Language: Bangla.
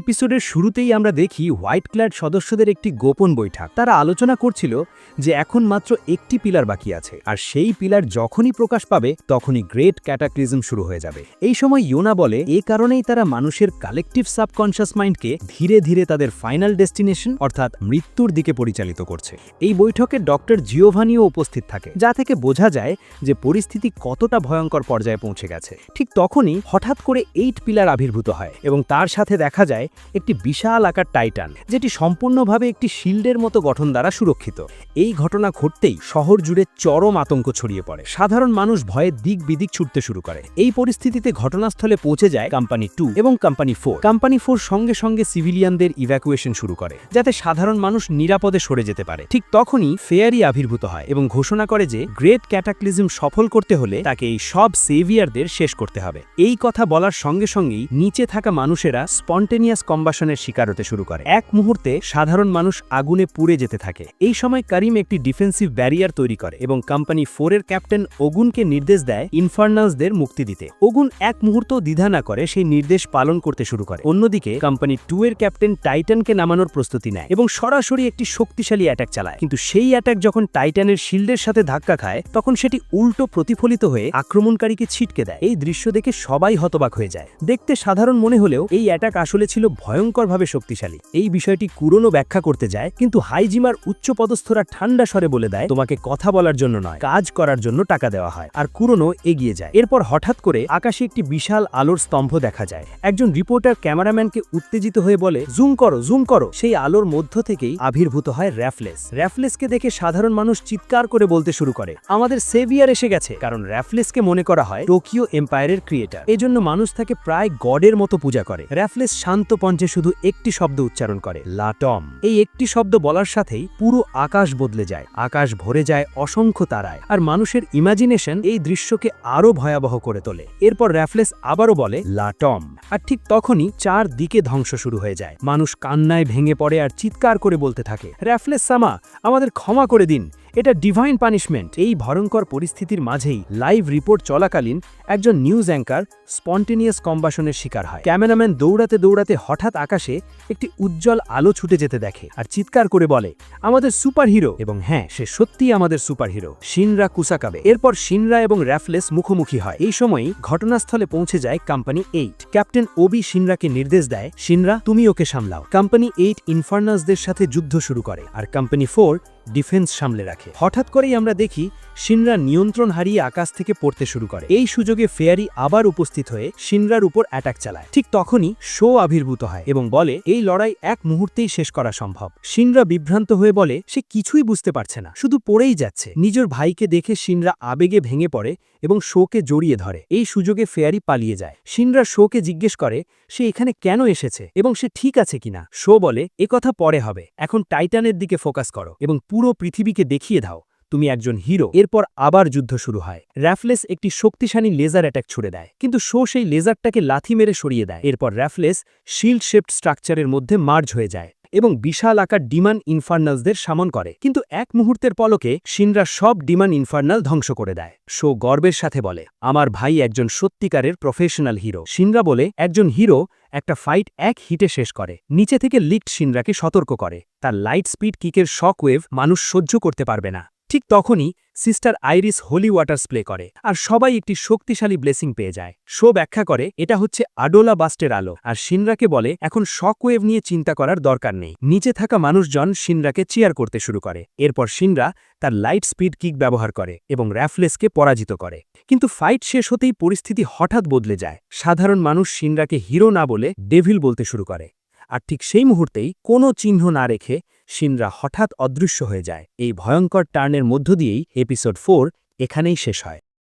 এপিসোডের শুরুতেই আমরা দেখি হোয়াইট ক্ল্যাড সদস্যদের একটি গোপন বৈঠক। তারা আলোচনা করছিল যে এখন মাত্র একটি পিলার বাকি আছে, আর সেই পিলার যখনই প্রকাশ পাবে, তখনই গ্রেট ক্যাটাক্লিজম শুরু হয়ে যাবে। এই সময় ইয়োনা বলে, এ কারণেই তারা মানুষের কালেকটিভ সাবকনশাস মাইন্ডকে ধীরে ধীরে তাদের ফাইনাল ডেস্টিনেশন, অর্থাৎ মৃত্যুর দিকে পরিচালিত করছে। এই বৈঠকে ডক্টর জিওভানিও উপস্থিত থাকে, যা থেকে বোঝা যায় যে পরিস্থিতি কতটা ভয়ঙ্কর পর্যায়ে পৌঁছে গেছে। ঠিক তখনই হঠাৎ করে এইট পিলার আবির্ভূত হয়, এবং তার সাথে দেখা যায় একটি বিশাল আকার টাইটান, যেটি সম্পূর্ণভাবে একটি শিল্ডের মতো গঠন দ্বারা সুরক্ষিত। এই ঘটনা ঘটতেই শহর জুড়ে চরম আতঙ্ক ছড়িয়ে পড়ে। সাধারণ মানুষ ভয়ে দিক বিদিক ছুটতে শুরু করে। এই পরিস্থিতিতে ঘটনাস্থলে পৌঁছে যায় কোম্পানি টু এবং কোম্পানি ফোর কোম্পানি ফোর সঙ্গে সঙ্গে সিভিলিয়ানদের ইভ্যাকুয়েশন শুরু করে, যাতে সাধারণ মানুষ নিরাপদে সরে যেতে পারে। ঠিক তখনই ফেয়ারি আবির্ভূত হয় এবং ঘোষণা করে যে গ্রেট ক্যাটাক্লিজম সফল করতে হলে তাকে এই সব সেভিয়ারদের শেষ করতে হবে। এই কথা বলার সঙ্গে সঙ্গেই নিচে থাকা মানুষেরা স্পন্টেনিয়াস কম্বাসনের শিকার হতে শুরু করে। এক মুহূর্তে সাধারণ মানুষ আগুনে পুড়ে যেতে থাকে। এই সময় করিম একটি ডিফেন্সিভ ব্যারিয়ার তৈরি করে এবং কোম্পানি ফোরের ক্যাপ্টেন ওগুনকে নির্দেশ দেয় ইনফার্নালসদের মুক্তি দিতে। ওগুন এক মুহূর্ত দ্বিধা না করে সেই নির্দেশ পালন করতে শুরু করে। অন্যদিকে কোম্পানি টু এর ক্যাপ্টেন টাইটানকে নামানোর প্রস্তুতি নেয় এবং সরাসরি একটি শক্তিশালী অ্যাটাক চালায়। কিন্তু সেই অ্যাটাক যখন টাইটানের শিল্ডের সাথে ধাক্কা খায়, তখন সেটি উল্টো প্রতিফলিত হয়ে আক্রমণকারীকে ছিটকে দেয়। এই দৃশ্য দেখে সবাই হতবাক হয়ে যায়। দেখতে সাধারণ মনে হলেও এই অ্যাটাক আসলে ছিল ভয়ঙ্করভাবে শক্তিশালী। এই বিষয়টি কুরনো ব্যাখ্যা করতে যায়, কিন্তু হাইজিমার উচ্চপদস্থরা ঠান্ডা স্বরে বলে দেয়, তোমাকে কথা বলার জন্য নয়, কাজ করার জন্য টাকা দেওয়া হয়। আর কুরনো এগিয়ে যায়। এরপর হঠাৎ করে আকাশে একটি বিশাল আলোর স্তম্ভ দেখা যায়। একজন রিপোর্টার ক্যামেরাম্যানকে উত্তেজিত হয়ে বলে, জুম করো জুম করো। সেই আলোর মধ্য থেকেই আবির্ভূত হয় র্যাফলেস। র্যাফলেসকে দেখে সাধারণ মানুষ চিৎকার করে বলতে শুরু করে, আমাদের সেভিয়ার এসে গেছে। কারণ র্যাফলেসকে মনে করা হয়, টোকিও এম্পায়ারের ক্রিয়েটার। এজন্য মানুষ তাকে প্রায় গডের মতো পূজা করে। র্যাফলেস শান্ত পঞ্চে শুধু একটি শব্দ উচ্চারণ করে লাটম এই একটি শব্দ বলার সাথেই পুরো আকাশ বদলে যায়, আকাশ ভরে যায় অসংখ্য তারায়, আর মানুষের ইমাজিনেশন এই দৃশ্যকে আরও ভয়াবহ করে তোলে। এরপর র্যাফলেস আবারও বলে লাটম আর ঠিক তখনই চার দিকে ধ্বংস শুরু হয়ে যায়। মানুষ কান্নায় ভেঙে পড়ে আর চিৎকার করে বলতে থাকে, র্যাফলেস সামা, আমাদের ক্ষমা করে দিন। এটা ডিভাইন পানিশমেন্ট এই ভয়ঙ্কর পরিস্থিতির মাঝেই লাইভ রিপোর্ট চলাকালীন একজন নিউজ অ্যাঙ্কার স্পন্টেনিয়াস কম্বাসনের শিকার হয়। ক্যামেরাম্যান দৌড়াতে দৌড়াতে হঠাৎ আকাশে একটি উজ্জ্বল আলো ছুটে যেতে দেখে আর চিৎকার করে বলে, আমাদের সুপার হিরো এবং হ্যাঁ সে সত্যিই আমাদের সুপার হিরো শিনরা কুসাকাবে। এরপর শিনরা এবং র্যাফলেস মুখোমুখি হয়। এই সময়ই ঘটনাস্থলে পৌঁছে যায় কোম্পানি এইট ক্যাপ্টেন ওবি শিনরাকে নির্দেশ দেয়, শিনরা, তুমি ওকে সামলাও। কোম্পানি এইট ইনফার্নাসদের সাথে যুদ্ধ শুরু করে আর কোম্পানি ফোর ডিফেন্স সামলে রাখে। হঠাৎ করেই আমরা দেখি শিনরা নিয়ন্ত্রণ হারিয়ে আকাশ থেকে পড়তে শুরু করে। এই সুযোগে ফেয়ারি আবার উপস্থিত হয়ে শিনরার উপর অ্যাটাক চালায়। ঠিক তখনই শো আবির্ভূত হয় এবং বলে, এই লড়াই এক মুহূর্তেই শেষ করা সম্ভব। শিনরা বিভ্রান্ত হয়ে বলে, সে কিছুই বুঝতে পারছে না, শুধু পড়েই যাচ্ছে। নিজের ভাইকে দেখে শিনরা আবেগে ভেঙে পড়ে এবং শোকে জড়িয়ে ধরে। এই সুযোগে ফেয়ারি পালিয়ে যায়। শিনরা শোকে জিজ্ঞেস করে, সে এখানে কেন এসেছে এবং সে ঠিক আছে কিনা? শো বলে একথা পরে হবে। এখন টাইটানের দিকে ফোকাস করো এবং পুরো পৃথিবীকে দেখিয়ে দাও, তুমি একজন হিরো। এরপর আবার যুদ্ধ শুরু হয়। র্যাফলেস একটি শক্তিশালী লেজার অ্যাটাক ছুড়ে দেয়, কিন্তু শো সেই লেজারটাকে লাথি মেরে সরিয়ে দেয়। এরপর র্যাফলেস শিল্ড শেপড স্ট্রাকচারের মধ্যে মার্জ হয়ে যায়। এবং বিশাল আকার ডিমান ইনফার্নালসদের সামন করে। কিন্তু এক মুহূর্তের পলকে শিনরা সব ডিমান ইনফার্নাল ধ্বংস করে দেয়। শো গর্বের সাথে বলে, আমার ভাই একজন সত্যিকারের প্রফেশনাল হিরো। শিনরা বলে, একজন হিরো একটা ফাইট এক হিটে শেষ করে। নিচে থেকে লিক্ট শিনরাকে সতর্ক করে। তার লাইট স্পিড, কিকের শক ওয়েভ মানুষ সহ্য করতে পারবে না। ঠিক তখনই sister Iris holy water spray করে, আর সবাই একটি শক্তিশালী ব্লেসিং পেয়ে যায়। শো ব্যাখ্যা করে, এটা হচ্ছে আডোলা বাস্টের আলো, আর শিনরাকে বলে, এখন শক ওয়েভ নিয়ে চিন্তা করার দরকার নেই। নিচে থাকা মানুষজন শিনরাকে চেয়ার করতে শুরু করে, এরপর শিনরা তার লাইট স্পিড কিক ব্যবহার করে এবং র্যাফলেসকে পরাজিত করে। কিন্তু ফাইট শেষ হতেই পরিস্থিতি হঠাৎ বদলে যায়। সাধারণ মানুষ শিনরাকে হিরো না বলে ডেভিল বলতে শুরু করে। আর ঠিক সেই মুহূর্তেই কোনো চিহ্ন না রেখে শিনরা হঠাৎ অদৃশ্য হয়ে যায়। এই ভয়ঙ্কর টার্নের মধ্য দিয়েই এপিসোড ফোর এখানেই শেষ হয়।